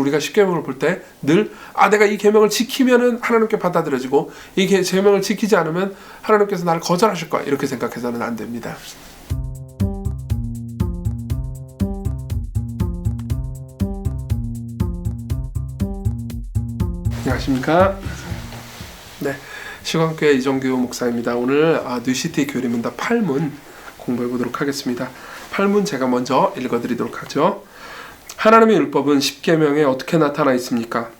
우리가 십계명을 볼 때 늘 아 내가 이 계명을 지키면은 하나님께 받아들여지고 이 계- 계명을 지키지 않으면 하나님께서 나를 거절하실 거야 이렇게 생각해서는 안 됩니다. 안녕하십니까? 네, 시광교회 이정규 목사입니다. 오늘 아, 뉴시티 교리문답 8문 공부해 보도록 하겠습니다. 8문 제가 먼저 읽어드리도록 하죠. 하나님의 율법은 십계명에 어떻게 나타나 있습니까?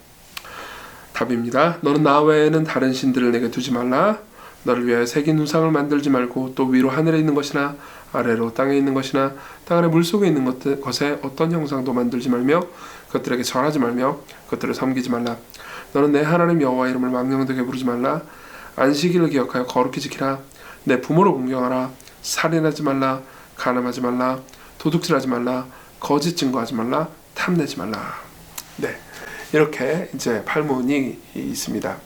답입니다. 너는 나 외에는 다른 신들을 내게 두지 말라. 너를 위하여 새긴 우상을 만들지 말고 또 위로 하늘에 있는 것이나 아래로 땅에 있는 것이나 땅 아래 물 속에 있는 것들, 것에 어떤 형상도 만들지 말며 그것들에게 절하지 말며 그것들을 섬기지 말라. 너는 내 하나님 여호와 이름을 망령되게 부르지 말라. 안식일을 기억하여 거룩히 지키라. 내 부모를 공경하라. 살인하지 말라. 간음하지 말라. 도둑질하지 말라. 거짓 증거하지 말라. 탐내지 말라. 네. 이렇게 이제 팔문이 있습니다.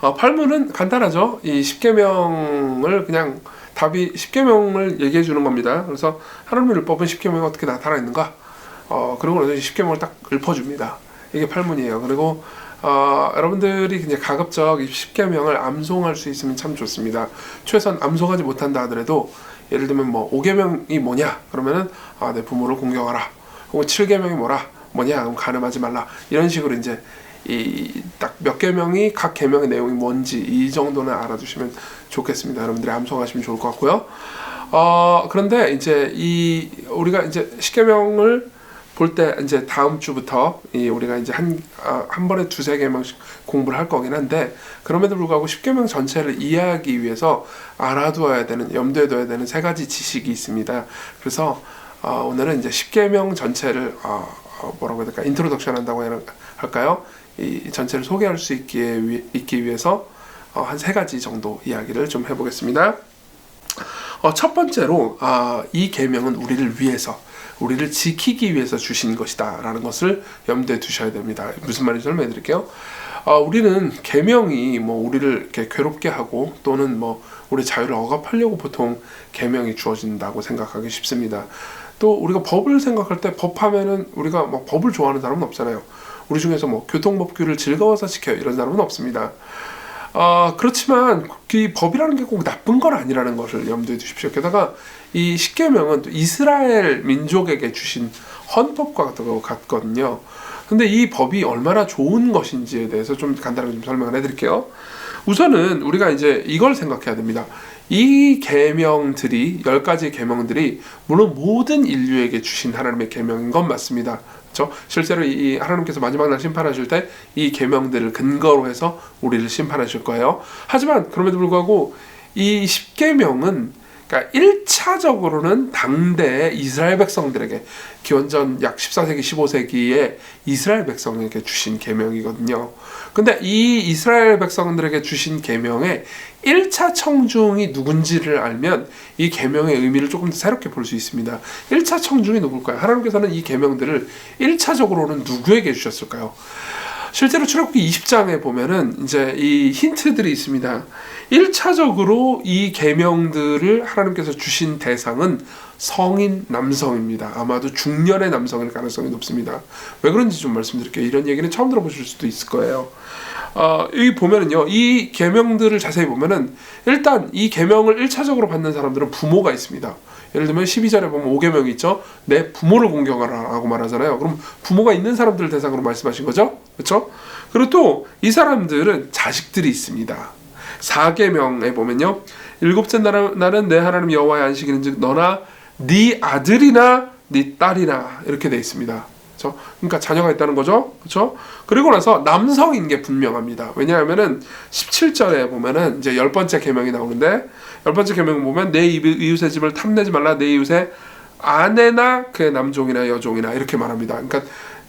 어, 팔문은 간단하죠. 이 십계명을 그냥 답이 십계명을 얘기해 주는 겁니다. 그래서 하나님의 율법은 십계명이 어떻게 나타나 있는가? 어, 그리고 나서 십계명을 딱 읊어줍니다. 이게 팔문이에요. 그리고 어, 여러분들이 이제 가급적 이 십계명을 암송할 수 있으면 참 좋습니다. 최소한 암송하지 못한다 하더라도 예를 들면 뭐 5계명이 뭐냐? 그러면은 아, 내 부모를 공경하라. 혹은 7계명이 뭐라? 뭐냐? 그럼 간음하지 말라. 이런 식으로 이제 이 딱몇 계명이 각 계명의 내용이 뭔지 이 정도는 알아두시면 좋겠습니다. 여러분들이 암송하시면 좋을 것 같고요. 어, 그런데 이제 이 우리가 이제 십계명을 볼 때 이제 다음 주부터 이 우리가 이제 한, 아, 한 번에 두세 개명씩 공부를 할 거긴 한데 그럼에도 불구하고 십계명 전체를 이해하기 위해서 알아두어야 되는 염두에 둬야 되는 세 가지 지식이 있습니다. 그래서 어, 오늘은 이제 십계명 전체를 어, 어, 뭐라고 해야 될까 인트로덕션 한다고 할까요? 이 전체를 소개할 수 있기, 위, 있기 위해서 어, 한세 가지 정도 이야기를 좀 해보겠습니다. 어, 첫 번째로 아, 이 계명은 우리를 위해서 우리를 지키기 위해서 주신 것이다라는 것을 염두에 두셔야 됩니다. 무슨 말인지 설명해 드릴게요. 어, 우리는 계명이 뭐 우리를 이렇게 괴롭게 하고 또는 뭐 우리 자유를 억압하려고 보통 계명이 주어진다고 생각하기 쉽습니다. 또 우리가 법을 생각할 때 법하면은 우리가 뭐 법을 좋아하는 사람은 없잖아요. 우리 중에서 뭐 교통법규를 즐거워서 지켜요 이런 사람은 없습니다. 어, 그렇지만 이 법이라는 게 꼭 나쁜 건 아니라는 것을 염두에 두십시오. 게다가 이 십계명은 또 이스라엘 민족에게 주신 헌법과 같거든요. 근데 이 법이 얼마나 좋은 것인지에 대해서 좀 간단하게 좀 설명을 해드릴게요. 우선은 우리가 이제 이걸 생각해야 됩니다. 이 계명들이 열 가지 계명들이 물론 모든 인류에게 주신 하나님의 계명인 건 맞습니다. 그렇죠? 실제로 이 하나님께서 마지막 날 심판하실 때 이 계명들을 근거로 해서 우리를 심판하실 거예요. 하지만 그럼에도 불구하고 이 십계명은 그러니까 1차적으로는 당대 이스라엘 백성들에게 기원전 약 14세기 15세기에 이스라엘 백성에게 주신 계명이거든요. 근데 이 이스라엘 백성들에게 주신 계명의 1차 청중이 누군지를 알면 이 계명의 의미를 조금 더 새롭게 볼 수 있습니다. 1차 청중이 누굴까요? 하나님께서는 이 계명들을 1차적으로는 누구에게 주셨을까요? 실제로 출애굽기 20장에 보면은 이제 이 힌트들이 있습니다. 1차적으로 이 계명들을 하나님께서 주신 대상은 성인 남성입니다. 아마도 중년의 남성일 가능성이 높습니다. 왜 그런지 좀 말씀드릴게요. 이런 얘기는 처음 들어보실 수도 있을 거예요. 어, 여기 보면은요, 이 계명들을 자세히 보면은 일단 이 계명을 1차적으로 받는 사람들은 부모가 있습니다. 예를 들면 12절에 보면 5계명이 있죠. 내 부모를 공경하라라고 말하잖아요. 그럼 부모가 있는 사람들을 대상으로 말씀하신 거죠. 그렇죠? 그리고 또 이 사람들은 자식들이 있습니다. 4계명에 보면요. 일곱째 날은 내 하나님 여호와의 안식일인즉 너나 네 아들이나 네 딸이나 이렇게 돼 있습니다. 그렇죠? 그러니까 자녀가 있다는 거죠. 그렇죠? 그리고 나서 남성인 게 분명합니다. 왜냐하면은 17절에 보면은 이제 열 번째 계명이 나오는데 열 번째 계명을 보면 내 이웃의 집을 탐내지 말라 내 이웃의 아내나 그의 남종이나 여종이나 이렇게 말합니다. 그러니까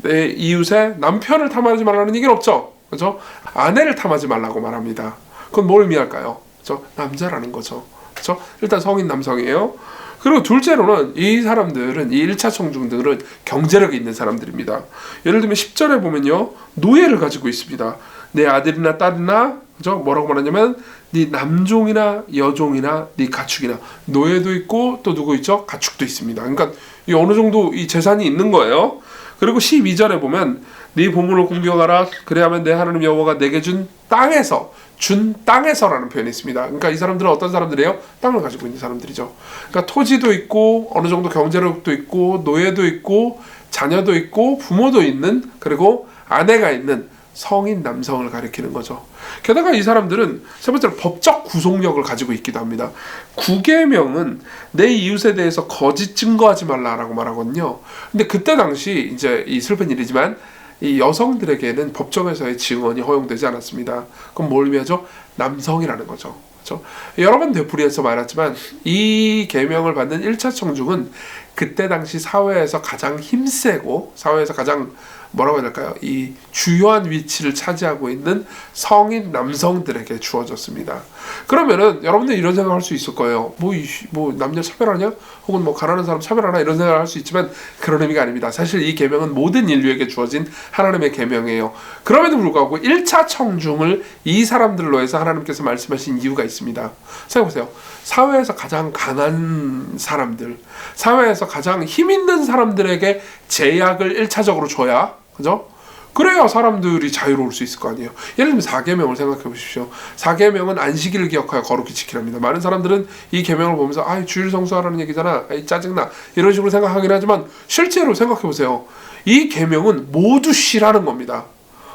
내 이웃의 남편을 탐하지 말라는 얘기는 없죠. 그렇죠? 아내를 탐하지 말라고 말합니다. 그건 뭘 의미할까요? 그렇죠? 남자라는 거죠. 그렇죠? 일단 성인 남성이에요. 그리고 둘째로는 이 사람들은 이 1차 청중들은 경제력이 있는 사람들입니다. 예를 들면 10절에 보면요. 노예를 가지고 있습니다. 내 아들이나 딸이나 그죠? 뭐라고 말하냐면 네 남종이나 여종이나 네 가축이나 노예도 있고 또 누구 있죠? 가축도 있습니다. 그러니까 이 어느 정도 이 재산이 있는 거예요. 그리고 12절에 보면 네 보물을 공경하라 그래야면 내 하나님 여호와가 내게 준 땅에서 준 땅에서라는 표현이 있습니다. 그러니까 이 사람들은 어떤 사람들이에요? 땅을 가지고 있는 사람들이죠. 그러니까 토지도 있고 어느 정도 경제력도 있고 노예도 있고 자녀도 있고 부모도 있는 그리고 아내가 있는 성인 남성을 가리키는 거죠. 게다가 이 사람들은 세 번째로 법적 구속력을 가지고 있기도 합니다. 구계명은 내 이웃에 대해서 거짓 증거하지 말라라고 말하거든요. 근데 그때 당시 이제 이 슬픈 일이지만 이 여성들에게는 법정에서의 증언이 허용되지 않았습니다. 그럼 뭘 의미하죠? 남성이라는 거죠. 그렇죠? 여러 번 되풀이해서 말했지만 이 계명을 받는 1차 청중은 그때 당시 사회에서 가장 힘세고 사회에서 가장 뭐라고 해야 될까요? 이 주요한 위치를 차지하고 있는 성인 남성들에게 주어졌습니다. 그러면은 여러분들 이런 생각할 수 있을 거예요. 뭐, 이, 뭐 남녀 차별하냐? 혹은 뭐 가난한 사람 차별하나? 이런 생각을 할 수 있지만 그런 의미가 아닙니다. 사실 이 계명은 모든 인류에게 주어진 하나님의 계명이에요. 그럼에도 불구하고 1차 청중을 이 사람들로 해서 하나님께서 말씀하신 이유가 있습니다. 생각해보세요. 사회에서 가장 강한 사람들, 사회에서 가장 힘 있는 사람들에게 제약을 1차적으로 줘야 그죠? 그래야 사람들이 자유로울 수 있을 거 아니에요. 예를 들면 4계명을 생각해 보십시오. 4계명은 안식일을 기억하여 거룩히 지키랍니다. 많은 사람들은 이 계명을 보면서 아, 주일 성수하라는 얘기잖아. 아이 짜증나. 이런 식으로 생각하긴 하지만 실제로 생각해 보세요. 이 계명은 모두 쉬라는 겁니다.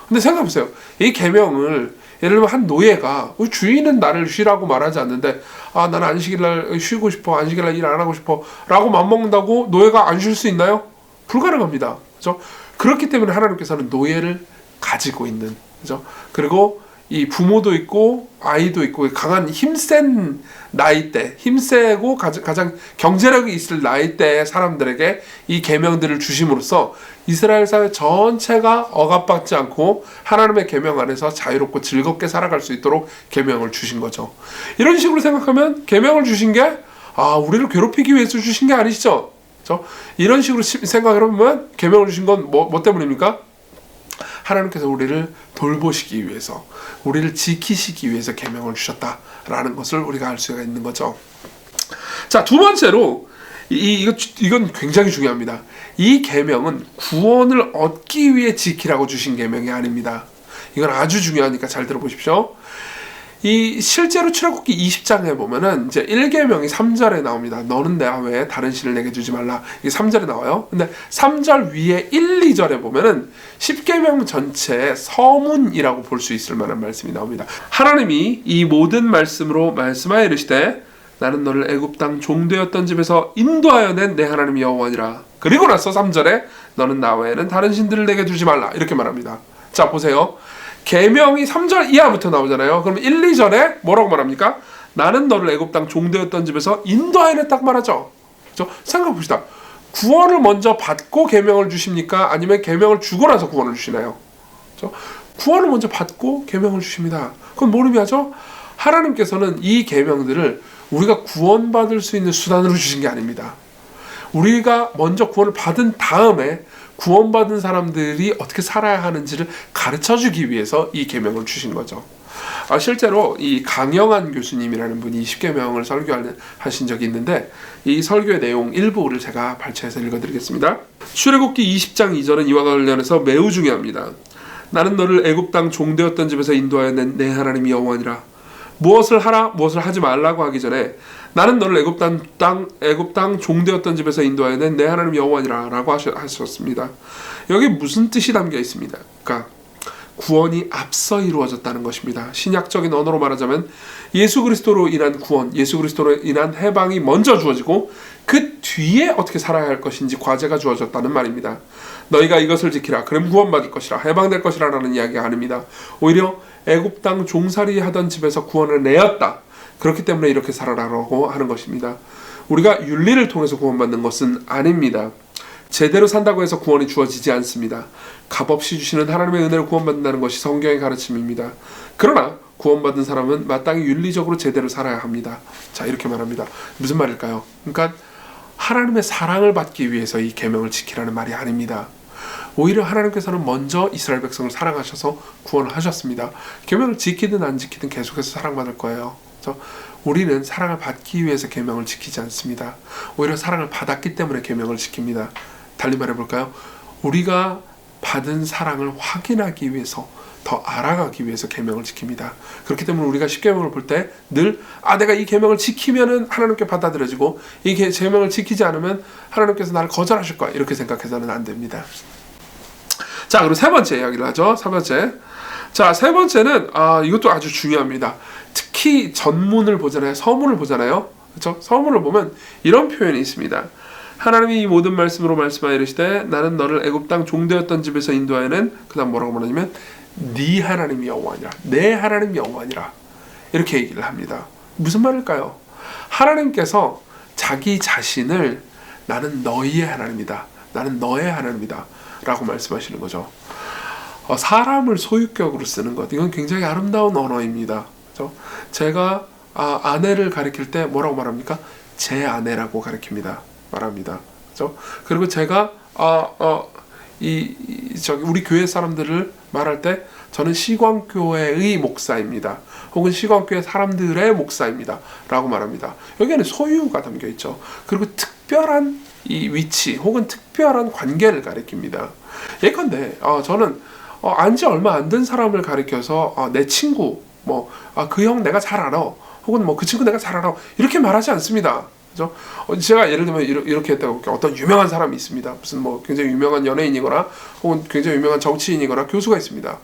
근데 생각해 보세요. 이 계명을 예를 들면 한 노예가 어, 주인은 나를 쉬라고 말하지 않는데 아 나는 안식일날 쉬고 싶어 안식일날 일 안 하고 싶어라고 맘먹는다고 노예가 안 쉴 수 있나요? 불가능합니다. 그렇죠? 그렇기 때문에 하나님께서는 노예를 가지고 있는 그죠? 그리고 이 부모도 있고 아이도 있고 강한 힘센 나이대, 힘세고 가장 경제력이 있을 나이대의 사람들에게 이 계명들을 주심으로써 이스라엘 사회 전체가 억압받지 않고 하나님의 계명 안에서 자유롭고 즐겁게 살아갈 수 있도록 계명을 주신 거죠. 이런 식으로 생각하면 계명을 주신 게 아, 우리를 괴롭히기 위해서 주신 게 아니시죠? 그렇죠? 이런 식으로 생각을 하면 계명을 주신 건 뭐 뭐 때문입니까? 하나님께서 우리를 돌보시기 위해서, 우리를 지키시기 위해서 계명을 주셨다라는 것을 우리가 알 수가 있는 거죠. 자, 두 번째로 이 이거 이건 굉장히 중요합니다. 이 계명은 구원을 얻기 위해 지키라고 주신 계명이 아닙니다. 이건 아주 중요하니까 잘 들어보십시오. 이 실제로 출애굽기 20장에 보면은 이제 1계명이 3절에 나옵니다. 너는 내 외에 다른 신을 내게 주지 말라. 이게 3절에 나와요. 근데 3절 위에 1, 2절에 보면은 10계명 전체 서문이라고 볼 수 있을 만한 말씀이 나옵니다. 하나님이 이 모든 말씀으로 말씀하여 이르시되 나는 너를 애굽 땅 종되었던 집에서 인도하여 낸 내 하나님 여호와니라. 그리고 나서 3절에 너는 나 외에는 다른 신들을 내게 주지 말라. 이렇게 말합니다. 자, 보세요. 계명이 3절 이하부터 나오잖아요. 그럼 1, 2절에 뭐라고 말합니까? 나는 너를 애굽 땅 종되었던 집에서 인도하여 딱 말하죠. 그렇죠? 생각해 봅시다. 구원을 먼저 받고 계명을 주십니까? 아니면 계명을 주고 나서 구원을 주시나요? 그렇죠? 구원을 먼저 받고 계명을 주십니다. 그건 뭘 의미하죠? 하나님께서는 이 계명들을 우리가 구원받을 수 있는 수단으로 주신 게 아닙니다. 우리가 먼저 구원을 받은 다음에 구원받은 사람들이 어떻게 살아야 하는지를 가르쳐 주기 위해서 이 계명을 주신 거죠. 아, 실제로 이 강영한 교수님이라는 분이 10계명을 설교하신 적이 있는데 이 설교의 내용 일부를 제가 발췌해서 읽어드리겠습니다. 출애굽기 20장 2절은 이와 관련해서 매우 중요합니다. 나는 너를 애굽 땅 종되었던 집에서 인도하여 낸내 하나님 여호와니라. 무엇을 하라 무엇을 하지 말라고 하기 전에 나는 너를 애굽 땅 애굽 땅 종되었던 집에서 인도하여 낸 내 하나님 여호와니라라고 하셨습니다. 여기 무슨 뜻이 담겨 있습니다. 그러니까 구원이 앞서 이루어졌다는 것입니다. 신약적인 언어로 말하자면 예수 그리스도로 인한 구원, 예수 그리스도로 인한 해방이 먼저 주어지고 그 뒤에 어떻게 살아야 할 것인지 과제가 주어졌다는 말입니다. 너희가 이것을 지키라. 그럼 구원받을 것이라. 해방될 것이라라는 이야기가 아닙니다. 오히려 애굽 땅 종살이 하던 집에서 구원을 내었다. 그렇기 때문에 이렇게 살아라라고 하는 것입니다. 우리가 윤리를 통해서 구원받는 것은 아닙니다. 제대로 산다고 해서 구원이 주어지지 않습니다. 값없이 주시는 하나님의 은혜로 구원받는다는 것이 성경의 가르침입니다. 그러나 구원받은 사람은 마땅히 윤리적으로 제대로 살아야 합니다. 자 이렇게 말합니다. 무슨 말일까요? 그러니까 하나님의 사랑을 받기 위해서 이 계명을 지키라는 말이 아닙니다. 오히려 하나님께서는 먼저 이스라엘 백성을 사랑하셔서 구원을 하셨습니다. 계명을 지키든 안 지키든 계속해서 사랑받을 거예요. 그래서 우리는 사랑을 받기 위해서 계명을 지키지 않습니다. 오히려 사랑을 받았기 때문에 계명을 지킵니다. 달리 말해 볼까요? 우리가 받은 사랑을 확인하기 위해서 더 알아가기 위해서 계명을 지킵니다. 그렇기 때문에 우리가 십계명을 볼 때 늘 아 내가 이 계명을 지키면은 하나님께 받아들여지고 이 계- 계명을 지키지 않으면 하나님께서 나를 거절하실 거야 이렇게 생각해서는 안 됩니다. 자 그리고 세 번째 이야기를 하죠. 세 번째 자 세 번째는 아 이것도 아주 중요합니다. 특히 전문을 보잖아요. 서문을 보잖아요. 그렇죠? 서문을 보면 이런 표현이 있습니다. 하나님이 이 모든 말씀으로 말씀하여 이르시되 나는 너를 애굽 땅 종되었던 집에서 인도하여는 그다음 뭐라고 말하냐면 네 하나님이 여호와니라 내 하나님이 여호와니라 이렇게 얘기를 합니다. 무슨 말일까요? 하나님께서 자기 자신을 나는 너희의 하나님이다. 나는 너의 하나님이다. 라고 말씀하시는 거죠. 어, 사람을 소유격으로 쓰는 것 이건 굉장히 아름다운 언어입니다. 그렇죠? 제가 아, 아내를 가리킬 때 뭐라고 말합니까? 제 아내라고 가리킵니다. 말합니다. 그렇죠? 그리고 제가 아, 어, 이, 이 저기 우리 교회 사람들을 말할 때 저는 시광교회의 목사입니다. 혹은 시광교회 사람들의 목사입니다.라고 말합니다. 여기에는 소유가 담겨 있죠. 그리고 특별한 이 위치 혹은 특별한 관계를 가리킵니다. 예컨대 어, 저는 어, 안지 얼마 안 된 사람을 가리켜서 어, 내 친구 뭐그형 내가 잘 알아 혹은 뭐 그 친구 내가 잘 알아 이렇게 말하지 않습니다. 그죠? 어, 제가 예를 들면 이렇게 했다고. 어떤 유명한 사람이 있습니다. 무슨 뭐 굉장히 유명한 연예인이거나 혹은 굉장히 유명한 정치인이거나 교수가 있습니다.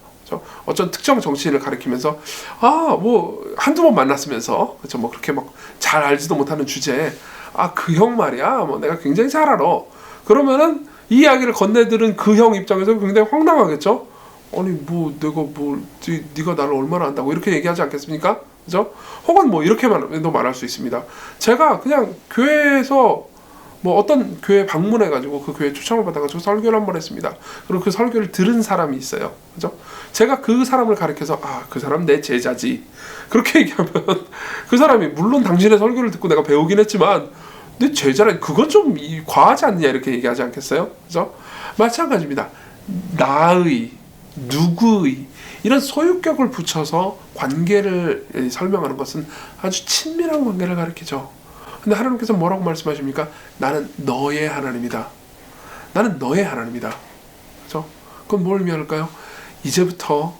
어떤 특정 정치인을 가리키면서 아 뭐 한두 번 만났으면서 그죠? 뭐 그렇게 막 잘 알지도 못하는 주제에 아 그 형 말이야? 뭐 내가 굉장히 잘 알아. 그러면은 이 이야기를 건네들은 그 형 입장에서 굉장히 황당하겠죠? 아니 뭐 내가 뭐 네, 네가 나를 얼마나 안다고 이렇게 얘기하지 않겠습니까? 그죠? 혹은 뭐 이렇게만도 말할 수 있습니다. 제가 그냥 교회에서 뭐 어떤 교회 방문해 가지고 그 교회 초청을 받아가지고 설교를 한 번 했습니다. 그리고 그 설교를 들은 사람이 있어요. 그죠? 제가 그 사람을 가리켜서 아 그 사람 내 제자지. 그렇게 얘기하면 그 사람이 물론 당신의 설교를 듣고 내가 배우긴 했지만 내 제자라 그건 좀 이- 과하지 않냐 이렇게 얘기하지 않겠어요? 그죠? 마찬가지입니다. 나의 누구의 이런 소유격을 붙여서 관계를 예, 설명하는 것은 아주 친밀한 관계를 가리키죠. 근데 하나님께서 뭐라고 말씀하십니까? 나는 너의 하나님이다. 나는 너의 하나님이다. 그죠? 그건 뭘 의미할까요? 이제부터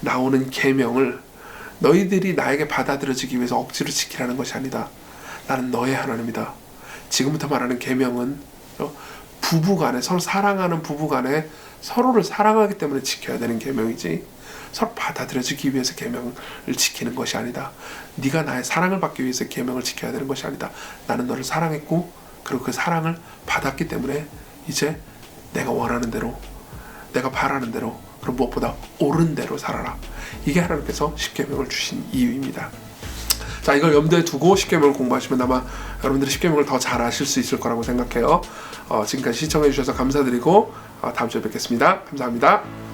나오는 계명을 너희들이 나에게 받아들여지기 위해서 억지로 지키라는 것이 아니다. 나는 너의 하나님이다. 지금부터 말하는 계명은 어, 부부간에 서로 사랑하는 부부간에 서로를 사랑하기 때문에 지켜야 되는 계명이지 서로 받아들여지기 위해서 계명을 지키는 것이 아니다. 네가 나의 사랑을 받기 위해서 계명을 지켜야 되는 것이 아니다. 나는 너를 사랑했고 그리고 그 사랑을 받았기 때문에 이제 내가 원하는 대로 내가 바라는 대로 그리고 무엇보다 옳은 대로 살아라. 이게 하나님께서 십계명을 주신 이유입니다. 자 이걸 염두에 두고 십계명을 공부하시면 아마 여러분들이 십계명을 더 잘 아실 수 있을 거라고 생각해요. 어, 지금까지 시청해 주셔서 감사드리고 어, 다음 주에 뵙겠습니다. 감사합니다.